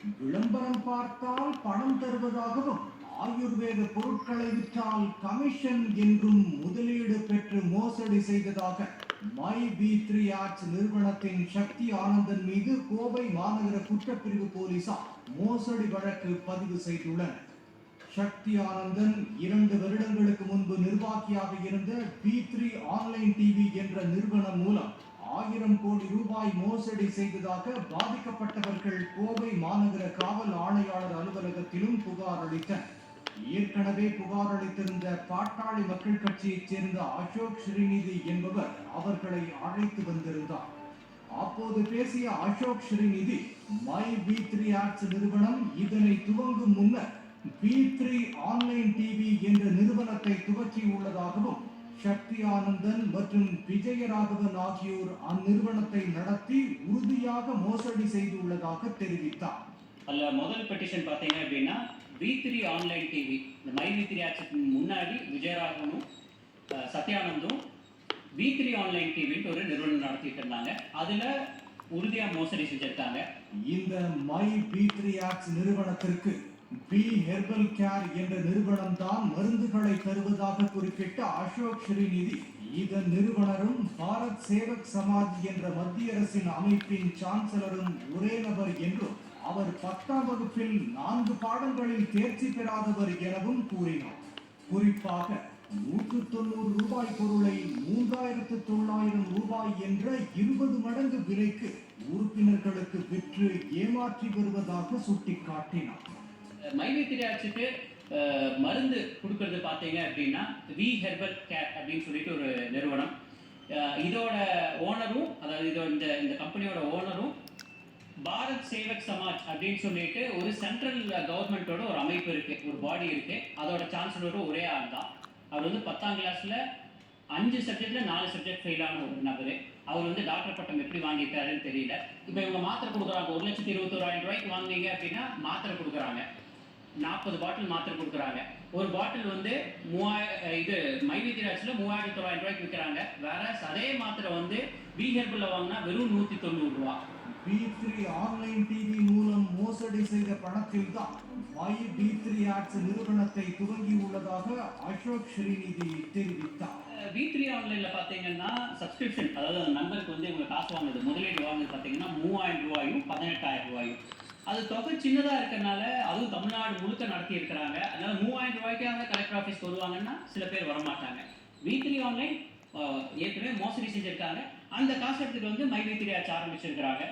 விளம்பரம் பார்த்தால் பணம் தருவதாகவும் ஆயுர்வேத பொருட்களை விற்றால் கமிஷன் என்றும் முதலீடு பெற்று மோசடி செய்ததாக மை பி த்ரீ ஆர்ட்ஸ் நிறுவனத்தின் சக்தி ஆனந்தன் மீது கோவை மாநகர குற்றப்பிரிவு போலீசார் மோசடி வழக்கு பதிவு செய்துள்ளனர். சக்தி ஆனந்தன் இரண்டு வருடங்களுக்கு முன்பு நிர்வாகியாக இருந்த பி த்ரீ ஆன்லைன் டிவி என்ற நிறுவனம் மூலம் ஆயிரம் கோடி ரூபாய் மோசடி செய்ததாக பாதிக்கப்பட்டவர்கள் கோவை மாநகர காவல் ஆணையாளர் அலுவலகத்திலும் புகார் அளித்தனர். ஏற்கனவே புகார் அளித்திருந்த பாட்டாளி மக்கள் கட்சியைச் சேர்ந்த அசோக் ஸ்ரீநிதி என்பவர் அவர்களை அழைத்து வந்திருந்தார். அப்போது பேசிய Ashok Srinidhi My B three Arts நிறுவனம் இதனை துவங்கும் முன்னர் பி த்ரீ ஆன்லைன் டிவி என்ற நிறுவனத்தை துவக்கியுள்ளதாகவும் சக்தி ஆனந்தன் மற்றும் விஜயராகவன் ஆகியோர் அந்நிறுவனத்தை நடத்தி உறுதியாக மோசடி செய்துள்ளதாக தெரிவித்தார். அதில் முதல் பெட்டிஷன் பார்த்தீங்க அப்படின்னா வி த்ரீ ஆன்லைன் டிவி இந்த மை வி த்ரீ ஆக்சுக்கு முன்னாடி விஜயராகவனும் சத்யானந்தும் வி த்ரீ ஆன்லைன் டிவின்ட்டு ஒரு நிறுவனம் நடத்திட்டு இருந்தாங்க. அதில் உறுதியாக மோசடி செஞ்சுருக்காங்க. இந்த மை பி த்ரீ ஆக்ஸ் நிறுவனத்திற்கு பி ஹெர்பல் கேர் என்ற நிறுவனம் தான் மருந்துகளை தருவதாக குறிப்பிட்ட அசோக் ஸ்ரீநிதி இதன் நிறுவனரும் பாரத் சேவக் சமாஜ் என்ற மத்திய அரசின் அமைப்பின் சான்சலரும் ஒரே நபர் என்றும் அவர் பத்தாம் வகுப்பில் நான்கு பாடங்களில் தேர்ச்சி பெறாதவர் எனவும் கூறினார். குறிப்பாக நூற்று தொண்ணூறு ரூபாய் பொருளை மூன்றாயிரத்து தொள்ளாயிரம் ரூபாய் என்ற இருபது மடங்கு விலைக்கு உறுப்பினர்களுக்கு விற்று ஏமாற்றி வருவதாக சுட்டிக்காட்டினார். மை வி மருந்து கொடுக்கறது பார்த்தீங்க அப்படின்னா வி ஹெர்பல் கேர் அப்படின்னு சொல்லிட்டு ஒரு நிறுவனம். இதோட ஓனரும் அதாவது இதோட இந்த இந்த கம்பெனியோட ஓனரும் பாரத் சேவக் சமாஜ் அப்படின்னு சொல்லிட்டு ஒரு சென்ட்ரல் கவர்மெண்ட்டோட ஒரு அமைப்பு இருக்கு ஒரு பாடி இருக்கு. அதோட சான்சலரும் ஒரே ஆள் தான். அவர் வந்து பத்தாம் கிளாஸ்ல அஞ்சு சப்ஜெக்ட்ல நாலு சப்ஜெக்ட் ஃபெயிலான ஒரு நபர். அவர் வந்து டாக்டர் பட்டம் எப்படி வாங்கியிருக்காருன்னு தெரியல. இப்போ இவங்க மாத்திரை கொடுக்குறாங்க. ஒரு லட்சத்தி இருபத்தோராயிரம் ரூபாய்க்கு வாங்கினீங்க அப்படின்னா மாத்திரை கொடுக்குறாங்க. நாற்பது பாட்டில் மாத்திரை கொடுக்குறாங்க. ஒரு பாட்டில் வந்து மூவாயிரம் இது மைவித்திராட்சியில் மூவாயிரத்தி தொள்ளாயிரம் ரூபாய்க்கு விற்கிறாங்க. வேற அதே மாத்திரை வந்து வி ஹெர்பலில் வாங்கினா வெறும் நூற்றி தொண்ணூறு ரூபா. பி த்ரீ ஆன்லைன் டிவி மூலம் மோசடி செய்த பணத்தில் தான் மை பி த்ரீ ஆர்ட்ஸ் நிறுவனத்தை துவங்கியுள்ளதாக அசோக் ஸ்ரீநிதி தெரிவித்தார். வி த்ரீ ஆன்லைனில் பார்த்தீங்கன்னா சப்ஸ்கிரிப்ஷன் அதாவது அந்த நம்பருக்கு வந்து இவங்க காசு வாங்குறது முதலீடு வாங்குறது பார்த்தீங்கன்னா மூவாயிரம் ரூபாயும் பதினெட்டாயிரம் ரூபாயும். அது தொகை சின்னதாக இருக்கிறனால அதுவும் தமிழ்நாடு முழுக்க நடத்தி இருக்கிறாங்க அதனால மூவாயிரம் ரூபாய்க்காக கலெக்டர் ஆஃபீஸ் வருவாங்கன்னா சில பேர் வரமாட்டாங்க. வீக்லி ஆன்லைன் ஏற்கனவே மோசடி செஞ்சுருக்காங்க. அந்த காசு எடுத்துகிட்டு வந்து மை வி ஆச்சு ஆரம்பிச்சிருக்கிறாங்க.